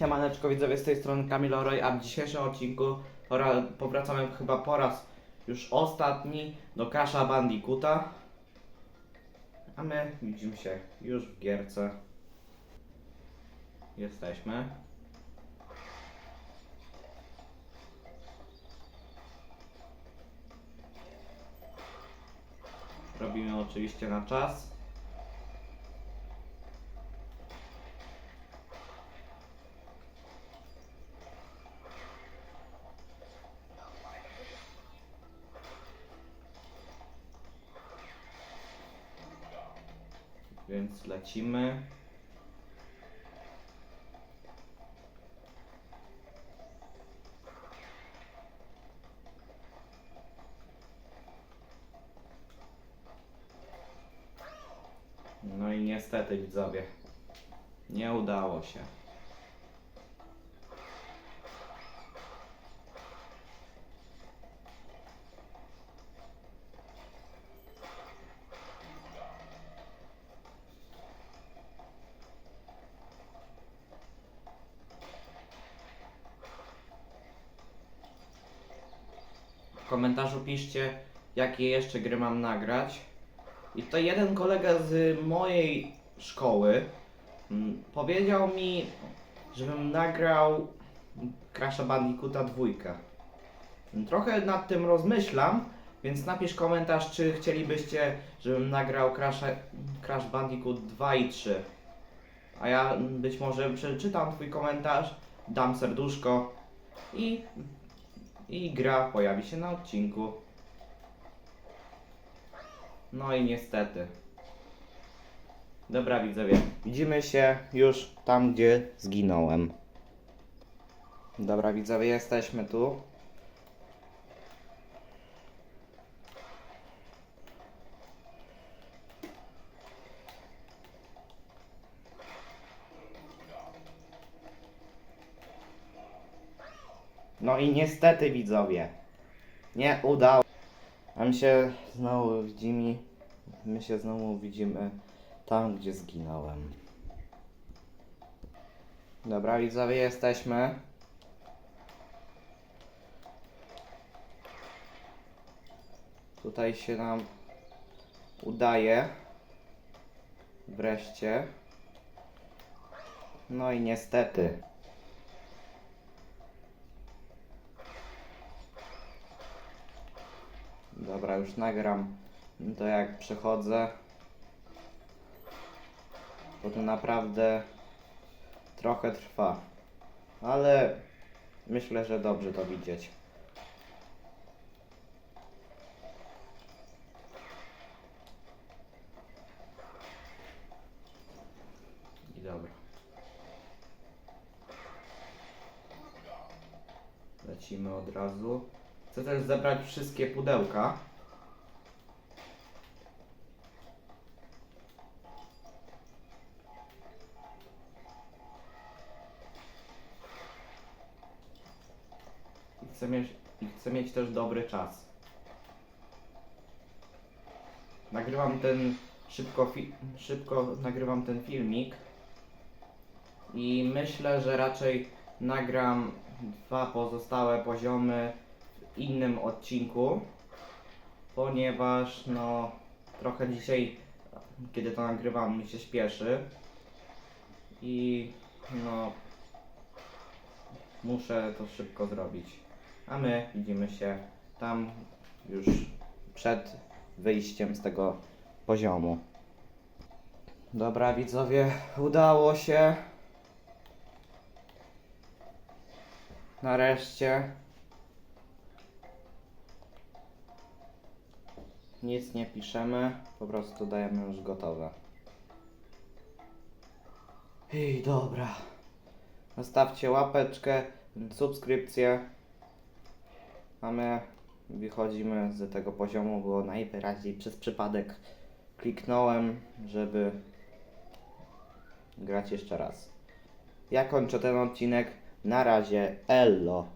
Siemaneczko widzowie, z tej strony Kamil Oroy, a w dzisiejszym odcinku powracamy chyba po raz już ostatni do Crash'a Bandicoota. A my widzimy się już w gierce. Jesteśmy. Robimy oczywiście na czas. Więc lecimy. No i niestety widzowie, nie udało się. Komentarzu piszcie, jakie jeszcze gry mam nagrać. I to jeden kolega z mojej szkoły mm, powiedział mi, żebym nagrał Crash'a Bandicoota dwójkę. Trochę nad tym rozmyślam, więc napisz komentarz, czy chcielibyście, żebym nagrał Crash, Crash Bandicoot 2 i 3. A ja być może przeczytam twój komentarz, dam serduszko i, i gra pojawi się na odcinku. No i niestety. Dobra widzowie, widzimy się już tam, gdzie zginąłem. Dobra widzowie, jesteśmy tu. No i niestety widzowie, nie udało. A my się znowu widzimy. My się znowu widzimy tam, gdzie zginąłem. Dobra, widzowie, jesteśmy. Tutaj się nam udaje. Wreszcie. No i niestety. Dobra, już nagram to jak przechodzę. Bo to naprawdę trochę trwa. Ale myślę, że dobrze to widzieć. Dobra. Lecimy od razu. Chcę też zebrać wszystkie pudełka. I chcę mieć, i chcę mieć też dobry czas. Nagrywam ten szybko, szybko nagrywam ten filmik i myślę, że raczej nagram dwa pozostałe poziomy innym odcinku, ponieważ no trochę dzisiaj, kiedy to nagrywam, mi się śpieszy i no muszę to szybko zrobić. A my widzimy się tam już przed wyjściem z tego poziomu. Dobra widzowie, udało się. Nareszcie. Nic nie piszemy, po prostu dajemy już gotowe. I dobra. Zostawcie łapeczkę, subskrypcję. A my wychodzimy z tego poziomu, bo najwyraźniej przez przypadek kliknąłem, żeby grać jeszcze raz. Ja kończę ten odcinek. Na razie, Ello.